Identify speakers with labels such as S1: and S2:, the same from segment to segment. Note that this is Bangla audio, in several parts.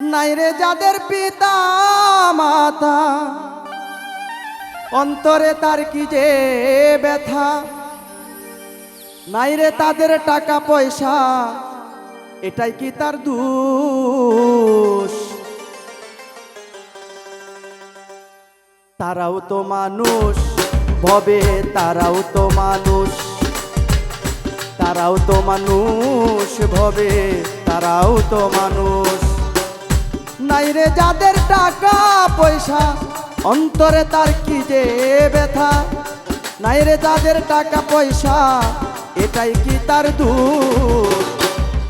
S1: নাই রে যাদের পিতা মাতা, অন্তরে তার কি যে ব্যথা? নাই রে তাদের টাকা পয়সা, এটাই কি তার দোষ? তারাও তো মানুষ, ভবে তারাও তো মানুষ। তারাও তো মানুষ, ভবে তারাও তো মানুষ। নাই রে যাদের টাকা, পয়সা, অন্তরে তার কি যে ব্যথা? নাই রে যাদের টাকা, পয়সা, এটাই কি তার দুঃখ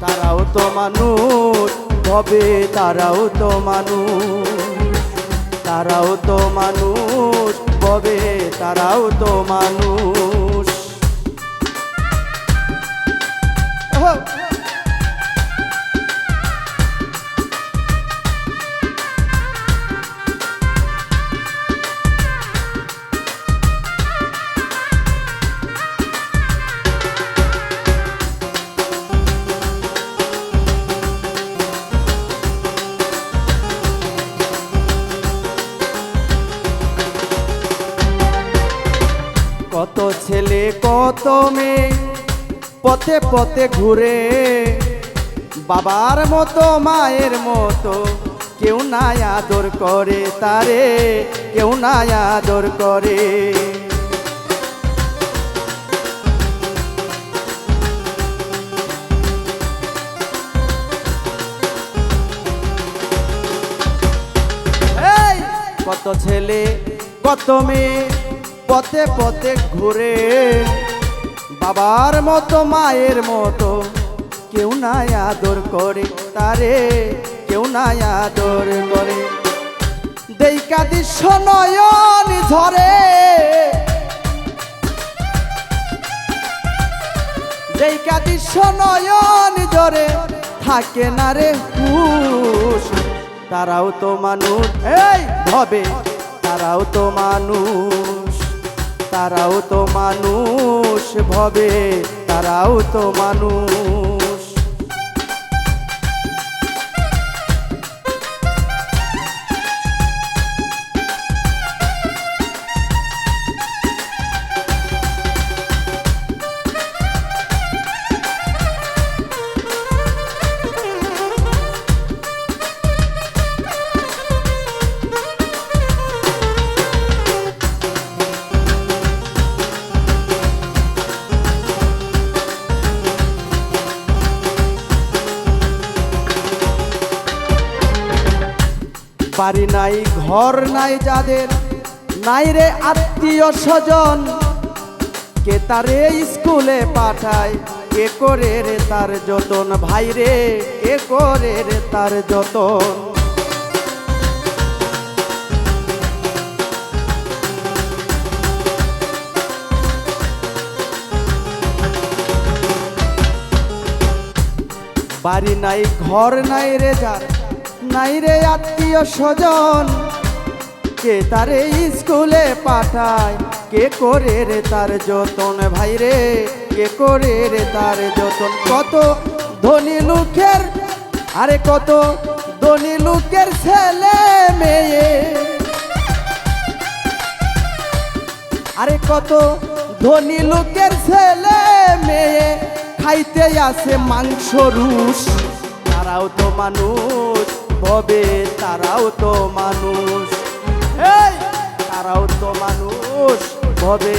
S1: তারাও তো মানুষ ভবে তারাও তো মানুষ। তারাও তো মানুষ ভবে তারাও তো মানুষ। ওহো। কত ছেলে, কত মেয়ে। পথে পথে ঘুরে বাবার মতো, মায়ের মতো। কেউ না আদর করে তারে, কেউ না আদর করে। কত ছেলে, কত মেয়ে। পথে পথে ঘুরে। বাবার মতো, মায়ের মতো, কেউ না আদর করে তারে, কেউ না আদর করে। দেইকা দৃশ্য নয়ন ঝরে। দেইকা দৃশ্য নয়ন ঝরে। থাকে না রে হুশ, তারাও তো মানুষ। এই, ভবে, তারাও তো মানুষ। তারাও তো মানুষ ভবে তারাও তো মানুষ। বাড়ি নাই, ঘর নাই যাদের, নাই রে আত্মীয় স্বজন। কে তারে স্কুলে পাঠায়, কে করে রে তার যতন? ভাই রে, কে করে রে তার যতন? বাড়ি নাই, ঘর নাই রে যার নাই রে আত্মীয় স্বজন? কে তারে স্কুলে পাঠায়? কে করে রে তার যতন? ভাই রে, কে করে রে তার যতন? কত ধনী লোকের, আরে কত ধনী লোকের ছেলে মেয়ে? আরে কত ধনী লোকের ছেলে মেয়ে? খাইতে আসে মাংস রুশ, তারাও তো মানুষ। ভবে তারাও তো মানুষ। তারাও তো মানুষ ভবে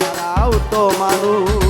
S1: তারাও তো মানুষ।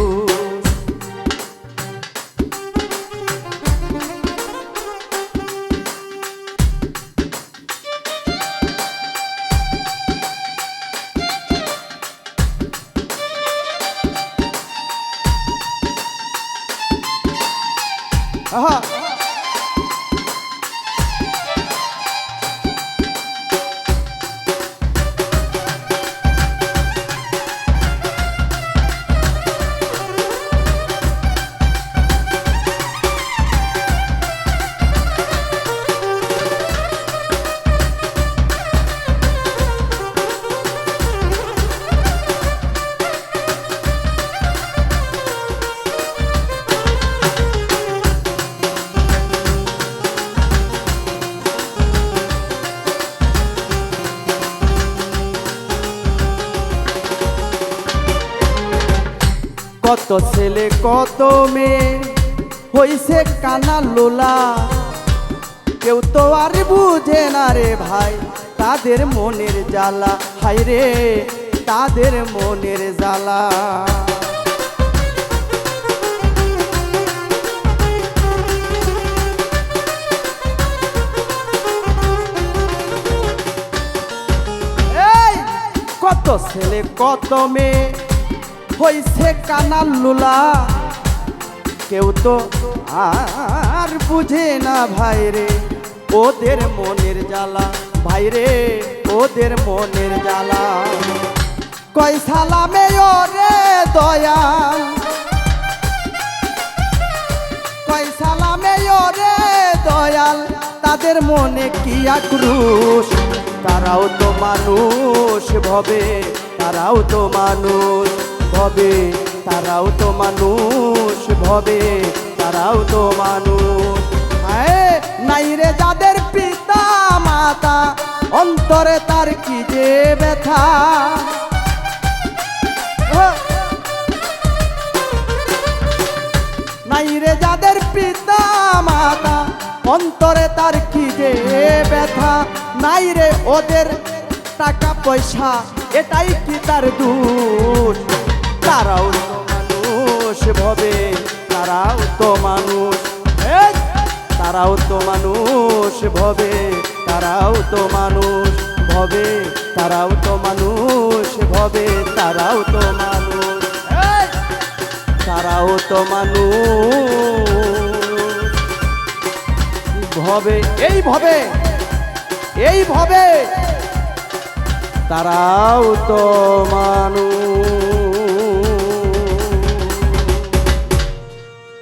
S1: কত ছেলে কত মেয়ে? হইছে কানা লোলা। কেউ তো আর বুঝে না রে ভাই, তাদের মনের জ্বালা। হাই রে, তাদের মনের জ্বালা। কত ছেলে, কত মেয়ে? হইছে কানাল লুলা। কেউ তো আর বুঝে না ভাই রে, ওদের মনের জ্বালা। ভাই রে, ওদের মনের জ্বালা। কয় সালামে ওরে দয়াল। কয় সালামে ওরে দয়াল, তাদের মনে কি আক্রোশ? তারাও তো মানুষ ভবে, তারাও তো মানুষ। ভবে তারাও তো মানুষ ভবে তারাও তো মানুষ। হায়, নাই রে যাদের পিতা মাতা অন্তরে তার কি যে ব্যথা? নাই রে যাদের পিতা মাতা অন্তরে তার কি যে ব্যথা? নাই রে ওদের টাকা পয়সা এটাই কি তার দোষ? তারাও তো মানুষ ভবে, তারাও তো মানুষ! তারাও তো মানুষ ভবে, তারাও তো মানুষ ভবে, তারাও তো মানুষ ভবে, তারাও তো মানুষ! তারাও তো মানুষ ভবে এই ভবে এই ভবে, তারাও তো মানুষ